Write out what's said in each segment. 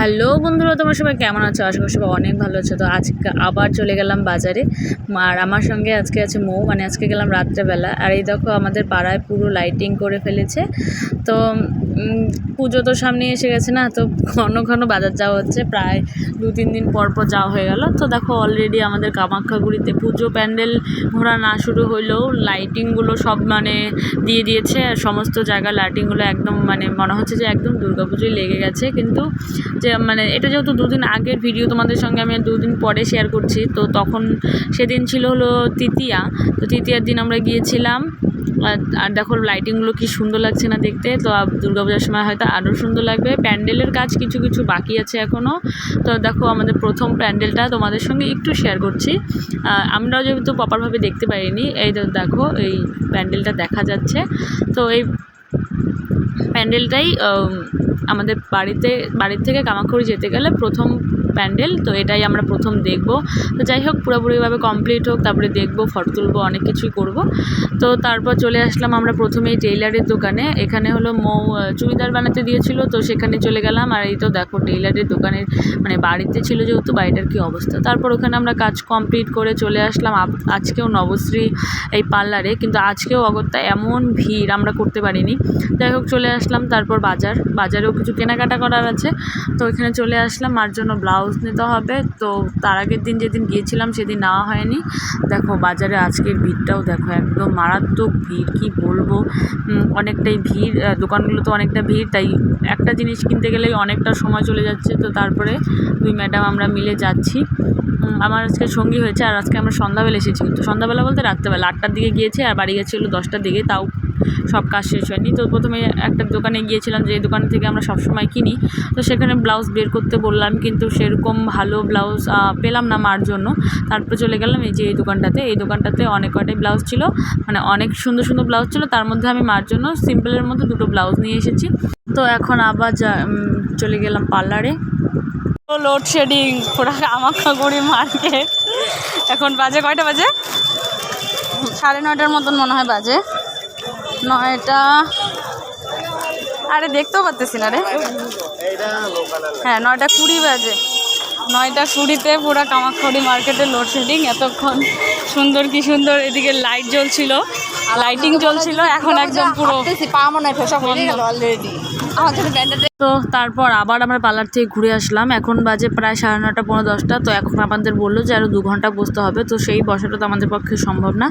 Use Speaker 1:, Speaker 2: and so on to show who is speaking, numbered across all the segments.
Speaker 1: Hello বন্ধুরা, তোমার সবাই কেমন আছো? আশা করি সবাই অনেক ভালো আছো। তো আজকে আবার চলে গেলাম বাজারে। আর আমার সঙ্গে আজকে আছে মৌ মানে আজকে গেলাম রাত্রেবেলা। আর এই দেখো আমাদের পাড়ায় পুরো লাইটিং করে ফেলেছে। তো পুজো তো সামনে এসে গেছে না, তো ঘন ঘন বাজার যাওয়া হচ্ছে, প্রায় দু তিন দিন পর পর যাওয়া হয়ে গেল। তো দেখো অলরেডি আমাদের কামাখ্যাগুড়িতে পুজো, প্যান্ডেল ঘোরা না শুরু হলেও লাইটিংগুলো সব মানে দিয়ে দিয়েছে, আর সমস্ত জায়গায় লাইটিংগুলো একদম মানে মনে হচ্ছে যে একদম দুর্গাপুজোয় লেগে গেছে। কিন্তু যে মানে এটা যেহেতু দুদিন আগের ভিডিও তোমাদের সঙ্গে আমি দুদিন পরে শেয়ার করছি, তো তখন সেদিন ছিল হলো তৃতীয়া। তো তৃতীয়ার দিন আমরা গিয়েছিলাম, আর দেখো লাইটিংগুলো কি সুন্দর লাগছে না দেখতে, তো দুর্গা পূজার সময় হয়তো আরও সুন্দর লাগবে। প্যান্ডেলের কাজ কিছু কিছু বাকি আছে এখনও তো দেখো আমাদের প্রথম প্যান্ডেলটা তোমাদের সঙ্গে একটু শেয়ার করছি। আমরাও যেহেতু প্রপারভাবে দেখতে পারিনি এই দেখো, এই প্যান্ডেলটা দেখা যাচ্ছে। তো এই প্যান্ডেলটাই আমাদের বাড়িতে, বাড়ির থেকে কামাখড়ি যেতে গেলে প্রথম প্যান্ডেল, তো এটাই আমরা প্রথম দেখব। তো যাই হোক, পুরোপুরিভাবে কমপ্লিট হোক, তারপরে দেখব ফটো তুলবো, অনেক কিছুই করব। তো তারপর চলে আসলাম আমরা প্রথমেই টেইলারের দোকানে। এখানে হলো মৌ চুড়িদার বানাতে দিয়েছিল, তো সেখানে চলে গেলাম। আর এই তো দেখো, টেইলারের দোকানের মানে বাড়িতে ছিল যেহেতু, বাড়িটার কী অবস্থা। তারপর ওখানে আমরা কাজ কমপ্লিট করে চলে আসলাম। আজকেও নবশ্রী এই পার্লারে, কিন্তু আজকেও অগত্যা এমন ভিড় আমরা করতে পারিনি। যাই হোক, চলে আসলাম। তারপর বাজার, বাজারেও কিছু কেনাকাটা করার আছে। তো ওইখানে চলে আসলাম। মার জন্য ব্লাউজ নিতে হবে। তো তার আগের দিন যেদিন গিয়েছিলাম সেদিন নেওয়া হয়নি। দেখো বাজারে আজকের ভিড়টাও দেখো একদম মারাত্মক ভিড় কি বলব? অনেকটাই ভিড় আহ, দোকানগুলোতে অনেকটা ভিড় তাই একটা জিনিস কিনতে গেলেই অনেকটা সময় চলে যাচ্ছে। তো তারপরে দুই ম্যাডাম আমরা মিলে যাচ্ছি। আমার আজকে সঙ্গী হয়েছে আর আজকে আমরা সন্ধ্যাবেলা এসেছি। কিন্তু সন্ধ্যাবেলা বলতে রাত্রেবেলা আটটার দিকে গিয়েছি আর বাড়ি গেছি হলো দশটার দিকে তাও সব কাজ শেষ হয়নি। তো প্রথমে একটা দোকানে গিয়েছিলাম যে দোকান থেকে আমরা সবসময় কিনি। তো সেখানে ব্লাউজ বের করতে বললাম, কিন্তু সেরকম ভালো ব্লাউজ পেলাম না মার জন্য। তারপর চলে গেলাম এই যে এই দোকানটাতে। এই দোকানটাতে অনেক কয়টাই ব্লাউজ ছিল মানে অনেক সুন্দর সুন্দর ব্লাউজ ছিল। তার মধ্যে আমি মার জন্য সিম্পলের মধ্যে দুটো ব্লাউজ নিয়ে এসেছি। তো এখন আবার চলে গেলাম পার্লারে। লোডশেডিং, পুরো কামাখ্যাগুড়ি মার্কেট এখন বাজে কয়টা বাজে? সাড়ে নয়টার মতন মনে হয় বাজে। নয়টা। আরে দেখতেও পারতেছি না রে। হ্যাঁ নয়টা কুড়ি বাজে। নয়টা কুড়িতে পুরো কামাখ্যাগুড়ি মার্কেটে লোডশেডিং এতক্ষণ সুন্দর কি সুন্দর এদিকে লাইট জ্বলছিল। লাইটিং জ্বলছিল এখন একদম পুরো
Speaker 2: পা মনে ফেসা হয়ে গেল অলরেডি আমার জন্য ব্যান্ডেড
Speaker 1: তো তারপর আবার আমরা পার্লার থেকে ঘুরে আসলাম। এখন বাজে প্রায় সাড়ে নটা পনেরো দশটা। তো এখন আমাদের বলল যে আরও দু ঘণ্টা বসতে হবে। তো সেই বসাটা তো আমাদের পক্ষে সম্ভব না।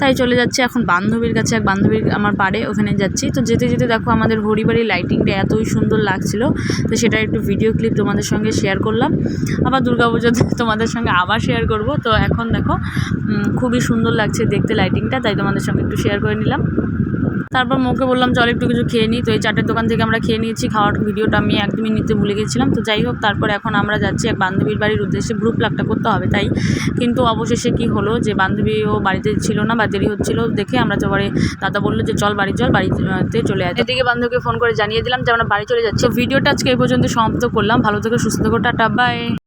Speaker 1: তাই চলে যাচ্ছি এখন বান্ধবীর কাছে। এক বান্ধবীর আমার পাড়ে ওখানে যাচ্ছি। তো যেতে যেতে দেখো আমাদের হরিবাড়ির লাইটিংটা এতই সুন্দর লাগছিল। তো সেটা একটু ভিডিও ক্লিপ তোমাদের সঙ্গে শেয়ার করলাম। আবার দুর্গাপুজোতে তোমাদের সঙ্গে আবার শেয়ার করব। তো এখন দেখো খুবই সুন্দর লাগছে দেখতে লাইটিংটা তাই তোমাদের সঙ্গে একটু শেয়ার করে নিলাম। তারপর মুখে বললাম চল একটু কিছু খেয়ে নিই তো এই চারটের দোকান থেকে আমরা খেয়ে নিয়েছি খাওয়ার ভিডিওটা আমি একদমই নিতে ভুলে গেছিলাম। তো যাই হোক তারপর এখন আমরা যাচ্ছি এক বান্ধবীর বাড়ির উদ্দেশ্যে গ্রুপ লাগটা করতে হবে তাই। কিন্তু অবশেষে কি হলো যে বান্ধবীও বাড়িতে ছিল না বা দেরি হচ্ছিল দেখে আমরা পরে দাদা বলল যে চল বাড়ি চল বাড়িতে চলে আয়। এদিকে বান্ধবীকে ফোন করে জানিয়ে দিলাম যে আমরা বাড়ি চলে যাচ্ছি। ভিডিওটা আজকে এই পর্যন্ত সমাপ্ত করলাম। ভালো থেকে সুস্থ থেকো টাটা বাই